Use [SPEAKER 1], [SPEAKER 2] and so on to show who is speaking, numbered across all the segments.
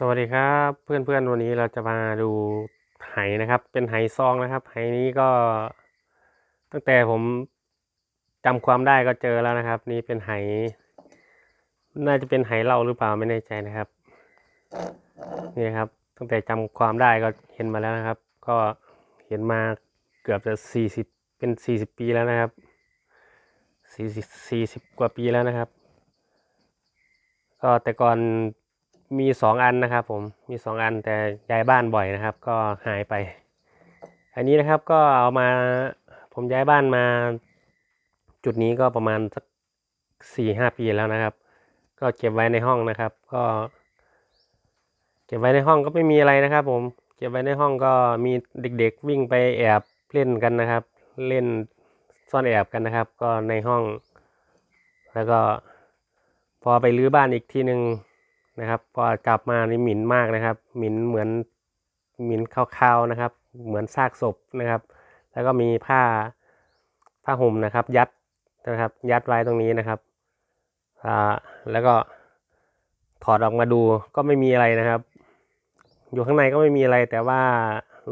[SPEAKER 1] สวัสดีครับเพื่อนๆวันนี้เราจะมาดูไหนะครับ เป็นไหซองนะครับ ไหนี้ก็ ตั้งแต่ผมจำความได้ก็เจอแล้วนะครับ นี่เป็นไห น่าจะเป็นไหเหล้าหรือเปล่าไม่แน่ใจนะครับนี่ครับ ตั้งแต่จำความได้ก็เห็นมาแล้วนะครับ ก็เห็นมาเกือบจะสี่สิบเป็นสี่สิบปีแล้วนะครับสี่สิบสี่สิบกว่าปีแล้วนะครับ ก็แต่ก่อน มีสองอันนะครับ ผมมีสองอันแต่ย้ายบ้านบ่อยนะครับ ก็หายไป อันนี้นะครับก็เอามาผมย้ายบ้านมา จุดนี้ก็ประมาณสักสี่ห้าปีแล้วนะครับ ก็เก็บไว้ในห้องนะครับ ก็ เก็บไว้ในห้องก็ไม่มีอะไรนะครับ ผมเก็บไว้ในห้องก็มีเด็กๆวิ่งไปแอบเล่นกันนะครับ เล่นซ่อนแอบกันนะครับ ก็ในห้อง แล้วก็พอไปรื้อบ้านอีกทีหนึ่ง นะครับพอกลับมานี่หมิ่นมากนะครับหมิ่นเหมือนหมิ่นคาวๆนะครับ เหมือนซากศพนะครับ แล้วก็มีผ้าผ้าห่มนะครับ ยัดนะครับ ยัดไว้ตรงนี้นะครับอ่าแล้วก็ถอดออกมาดูก็ไม่มีอะไรนะครับ อยู่ข้างในก็ไม่มีอะไรแต่ว่า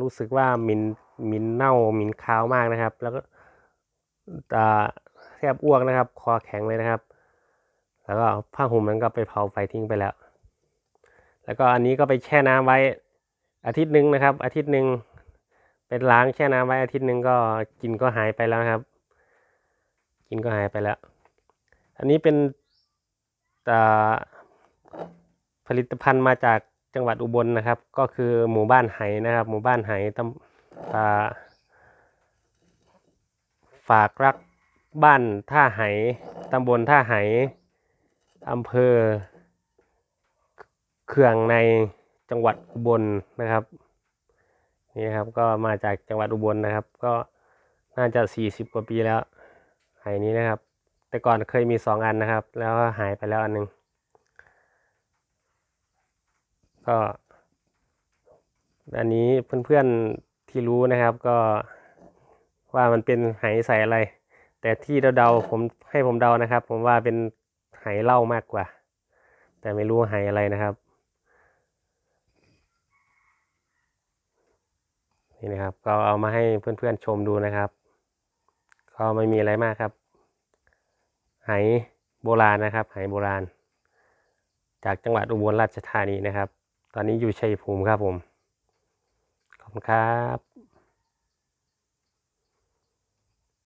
[SPEAKER 1] รู้สึกว่าหมินหมินเน่าหมินคาวมากนะครับ แล้วก็อ่าแทบอ้วกนะครับ คอแข็งเลยนะครับ แล้วก็ผ้าห่มนั้นก็ไปเผาไฟทิ้งไปแล้ว แล้วก็อันนี้ก็ไปแช่น้ำไว้อาทิตย์หนึ่งนะครับ อาทิตย์หนึ่งเป็นล้างแช่น้ำไว้อาทิตย์หนึ่งก็กลินก็หายไปแล้วครับกลินก็หายไปแล้ว อันนี้เป็นผลิตภัณฑ์มาจากจังหวัดอุบลนะครับ ก็คือหมู่บ้านไหนะครับ หมู่บ้านไหตำอ่าฝากรักบ้านท่าไหตำบลท่าไหอำเภอ เคืองในจังหวัดอุบลนะครับนี่ครับก็มาจากจังหวัดอุบลนะครับ ก็น่าจะสี่สิบกว่าปีแล้วหายนี้นะครับ แต่ก่อนเคยมีสองอันนะครับ แล้วหายไปแล้วอันหนึงก็อันนี้เพื่อนๆที่รู้นะครับก็ว่ามันเป็นไหใส่อะไร แต่ที่เดาๆผมให้ผมเดานะครับ ผมว่าเป็นไหเหล้ามากกว่า แต่ไม่รู้ไหอะไรนะครับ นี่นะครับ ก็เอามาให้เพื่อนๆชมดูนะครับ ก็ไม่มีอะไรมากครับ ไหโบราณนะครับ ไหโบราณ จากจังหวัดอุบลราชธานีนะครับ ตอนนี้อยู่ชัยภูมิครับผม ขอบคุณครับ